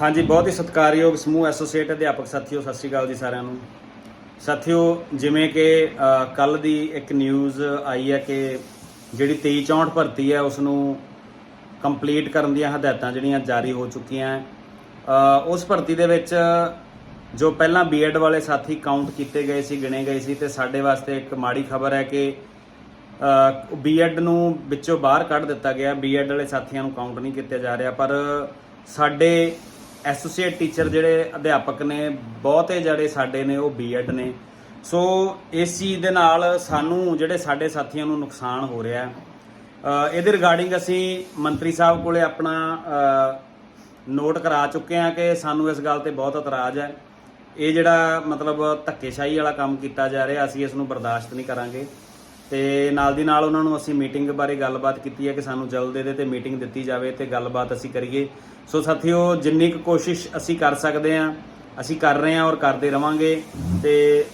ਹਾਂਜੀ, ਬਹੁਤ ਹੀ ਸਤਿਕਾਰਯੋਗ ਸਮੂਹ ਐਸੋਸੀਏਟ ਅਧਿਆਪਕ ਸਾਥੀਓ, ਸਤਿ ਸ਼੍ਰੀ ਅਕਾਲ ਜੀ ਸਾਰਿਆਂ ਨੂੰ। ਸਾਥੀਓ, ਜਿਵੇਂ ਕਿ ਕੱਲ ਦੀ ਇੱਕ ਨਿਊਜ਼ ਆਈ ਹੈ ਕਿ ਜਿਹੜੀ 2364 ਭਰਤੀ ਹੈ ਉਸ ਨੂੰ ਕੰਪਲੀਟ ਕਰਨ ਦੀਆਂ ਹਦਾਇਤਾਂ ਜਿਹੜੀਆਂ ਜਾਰੀ ਹੋ ਚੁੱਕੀਆਂ ਉਸ ਭਰਤੀ ਦੇ ਵਿੱਚ ਜੋ ਪਹਿਲਾਂ ਬੀਐਡ ਵਾਲੇ ਸਾਥੀ ਕਾਊਂਟ ਕੀਤੇ ਗਏ ਸੀ, ਗਿਣੇ ਗਏ ਸੀ, ਤੇ ਸਾਡੇ ਵਾਸਤੇ ਇੱਕ ਮਾੜੀ ਖਬਰ ਹੈ ਕਿ ਬੀਐਡ ਨੂੰ ਵਿੱਚੋਂ ਬਾਹਰ ਕੱਢ ਦਿੱਤਾ ਗਿਆ। ਬੀਐਡ ਵਾਲੇ ਸਾਥੀਆਂ ਨੂੰ ਕਾਊਂਟ ਨਹੀਂ ਕੀਤਾ ਜਾ ਰਿਹਾ, ਪਰ ਸਾਡੇ ਐਸੋਸੀਏਟ ਟੀਚਰ ਜਿਹੜੇ ਅਧਿਆਪਕ ਨੇ, ਬਹੁਤੇ ਜਿਹੜੇ ਸਾਡੇ ਨੇ, ਉਹ ਬੀਐਡ ਨੇ। ਸੋ ਇਸ ਚੀਜ਼ ਦੇ ਨਾਲ ਸਾਨੂੰ ਜਿਹੜੇ ਸਾਡੇ ਸਾਥੀਆਂ ਨੂੰ ਨੁਕਸਾਨ ਹੋ ਰਿਹਾ ਇਹਦੇ ਰਿਗਾਰਡਿੰਗ ਅਸੀਂ ਮੰਤਰੀ ਸਾਹਿਬ ਕੋਲੇ ਆਪਣਾ ਨੋਟ ਕਰਾ ਚੁੱਕੇ ਹਾਂ ਕਿ ਸਾਨੂੰ ਇਸ ਗੱਲ ਤੇ ਬਹੁਤ ਇਤਰਾਜ਼ ਹੈ। ਇਹ ਜਿਹੜਾ ਮਤਲਬ ਧੱਕੇਸ਼ਾਹੀ ਵਾਲਾ ਕੰਮ ਕੀਤਾ ਜਾ ਰਿਹਾ, ਅਸੀਂ ਇਸ ਨੂੰ ਬਰਦਾਸ਼ਤ ਨਹੀਂ ਕਰਾਂਗੇ। ਤੇ ਨਾਲ ਦੀ ਨਾਲ ਉਹਨਾਂ ਨੂੰ ਅਸੀਂ ਮੀਟਿੰਗ ਬਾਰੇ ਗੱਲਬਾਤ ਕੀਤੀ ਹੈ ਕਿ ਸਾਨੂੰ ਜਲਦ ਇਹਦੇ ਤੇ ਮੀਟਿੰਗ ਦਿੱਤੀ ਜਾਵੇ ਤੇ ਗੱਲਬਾਤ ਅਸੀਂ ਕਰੀਏ। ਸੋ ਸਾਥੀਓ, ਜਿੰਨੀ ਕੁ ਕੋਸ਼ਿਸ਼ ਅਸੀਂ ਕਰ ਸਕਦੇ ਹਾਂ, ਅਸੀਂ ਕਰ ਰਹੇ ਹਾਂ ਔਰ ਕਰਦੇ ਰਵਾਂਗੇ ਤੇ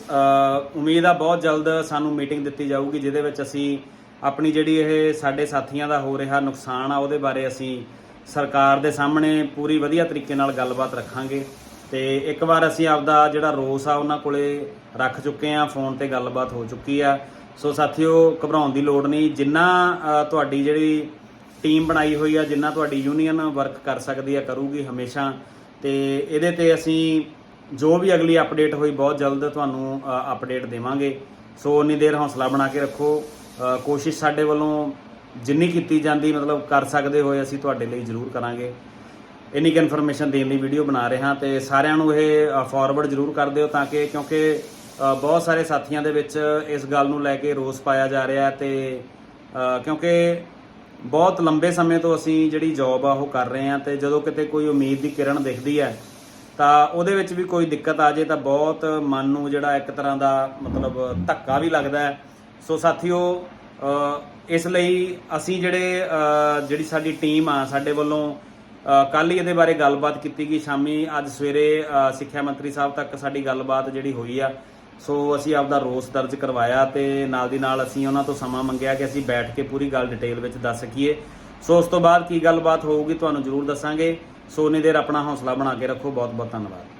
ਉਮੀਦ ਆ ਬਹੁਤ ਜਲਦ ਸਾਨੂੰ ਮੀਟਿੰਗ ਦਿੱਤੀ ਜਾਊਗੀ, ਜਿਹਦੇ ਵਿੱਚ ਅਸੀਂ ਆਪਣੀ ਜਿਹੜੀ ਇਹ ਸਾਡੇ ਸਾਥੀਆਂ ਦਾ ਹੋ ਰਿਹਾ ਨੁਕਸਾਨ ਆ, ਉਹਦੇ ਬਾਰੇ ਅਸੀਂ ਸਰਕਾਰ ਦੇ ਸਾਹਮਣੇ ਪੂਰੀ ਵਧੀਆ ਤਰੀਕੇ ਨਾਲ ਗੱਲਬਾਤ ਰੱਖਾਂਗੇ। ਤੇ ਇੱਕ ਵਾਰ ਅਸੀਂ ਆਪਦਾ ਜਿਹੜਾ ਰੋਸ ਆ, ਉਹਨਾਂ ਕੋਲੇ ਰੱਖ ਚੁੱਕੇ ਆ ਫੋਨ ਤੇ ਗੱਲਬਾਤ ਹੋ ਚੁੱਕੀ ਆ। ਸੋ ਸਾਥੀਓ, ਘਬਰਾਉਣ ਦੀ ਲੋੜ ਨਹੀਂ। ਜਿੰਨਾ ਤੁਹਾਡੀ ਜਿਹੜੀ ਟੀਮ ਬਣਾਈ ਹੋਈ ਆ, ਜਿੰਨਾ ਤੁਹਾਡੀ ਯੂਨੀਅਨ ਵਰਕ ਕਰ ਸਕਦੀ ਆ, ਕਰੂਗੀ ਹਮੇਸ਼ਾ। ਤੇ ਇਹਦੇ ਤੇ ਅਸੀਂ ਜੋ ਵੀ ਅਗਲੀ ਅਪਡੇਟ ਹੋਈ, ਬਹੁਤ ਜਲਦ ਤੁਹਾਨੂੰ ਅਪਡੇਟ ਦੇਵਾਂਗੇ। ਸੋ ਉਨੀ ਦੇਰ ਹੌਸਲਾ ਬਣਾ ਕੇ ਰੱਖੋ। ਕੋਸ਼ਿਸ਼ ਸਾਡੇ ਵੱਲੋਂ ਜਿੰਨੀ ਕੀਤੀ ਜਾਂਦੀ, ਮਤਲਬ ਕਰ ਸਕਦੇ ਹੋਏ, ਅਸੀਂ ਤੁਹਾਡੇ ਲਈ ਜ਼ਰੂਰ ਕਰਾਂਗੇ। ਇੰਨੀ ਕੁ ਇਨਫੋਰਮੇਸ਼ਨ ਦੇਣ ਲਈ ਵੀਡੀਓ ਬਣਾ ਰਹੇ ਹਾਂ ਤੇ ਸਾਰਿਆਂ ਨੂੰ ਇਹ ਫਾਰਵਰਡ ਜ਼ਰੂਰ ਕਰ ਦਿਓ ਤਾਂ ਕਿ, ਕਿਉਂਕਿ ਬਹੁਤ ਸਾਰੇ ਸਾਥੀਆਂ ਦੇ ਵਿੱਚ ਇਸ ਗੱਲ ਨੂੰ ਲੈ ਕੇ ਰੋਸ ਪਾਇਆ ਜਾ ਰਿਹਾ ਹੈ ਤੇ ਕਿਉਂਕਿ ਬਹੁਤ ਲੰਬੇ ਸਮੇਂ ਤੋਂ ਅਸੀਂ ਜਿਹੜੀ ਜੌਬ ਆ ਉਹ ਕਰ ਰਹੇ ਹਾਂ ਤੇ ਜਦੋਂ ਕਿਤੇ ਕੋਈ ਉਮੀਦ ਦੀ ਕਿਰਨ ਦਿਖਦੀ ਹੈ, ਤਾਂ ਉਹਦੇ ਵਿੱਚ ਵੀ ਕੋਈ ਦਿੱਕਤ ਆ ਜੇ ਤਾਂ ਬਹੁਤ ਮਨ ਨੂੰ ਜਿਹੜਾ ਇੱਕ ਤਰ੍ਹਾਂ ਦਾ ਮਤਲਬ ਧੱਕਾ ਵੀ ਲੱਗਦਾ ਹੈ। ਸੋ ਸਾਥੀਓ ਇਸ ਲਈ ਅਸੀਂ ਜਿਹੜੇ ਜਿਹੜੀ ਸਾਡੀ ਟੀਮ ਆ, ਸਾਡੇ ਵੱਲੋਂ ਕੱਲ ਹੀ ਇਹਦੇ ਬਾਰੇ ਗੱਲਬਾਤ ਕੀਤੀ ਗਈ। ਸ਼ਾਮੀ ਅੱਜ ਸਵੇਰੇ ਸਿੱਖਿਆ ਮੰਤਰੀ ਸਾਹਿਬ ਤੱਕ ਸਾਡੀ ਗੱਲਬਾਤ ਜਿਹੜੀ ਹੋਈ ਆ ਸੋ ਅਸੀਂ ਆਪਦਾ ਰੋਸ ਦਰਜ ਕਰਵਾਇਆ ਤੇ ਨਾਲ ਦੀ ਨਾਲ ਅਸੀਂ ਉਹਨਾਂ ਤੋਂ ਸਮਾਂ ਮੰਗਿਆ ਕਿ ਅਸੀਂ ਬੈਠ ਕੇ ਪੂਰੀ ਗੱਲ ਡਿਟੇਲ ਵਿੱਚ ਦੱਸ ਸਕੀਏ। ਸੋ ਉਸ ਤੋਂ ਬਾਅਦ ਕੀ ਗੱਲਬਾਤ ਹੋਊਗੀ ਤੁਹਾਨੂੰ ਜ਼ਰੂਰ ਦੱਸਾਂਗੇ। ਸੋ ਉਨੀ ਦੇਰ ਆਪਣਾ ਹੌਸਲਾ ਬਣਾ ਕੇ ਰੱਖੋ। ਬਹੁਤ ਬਹੁਤ ਧੰਨਵਾਦ।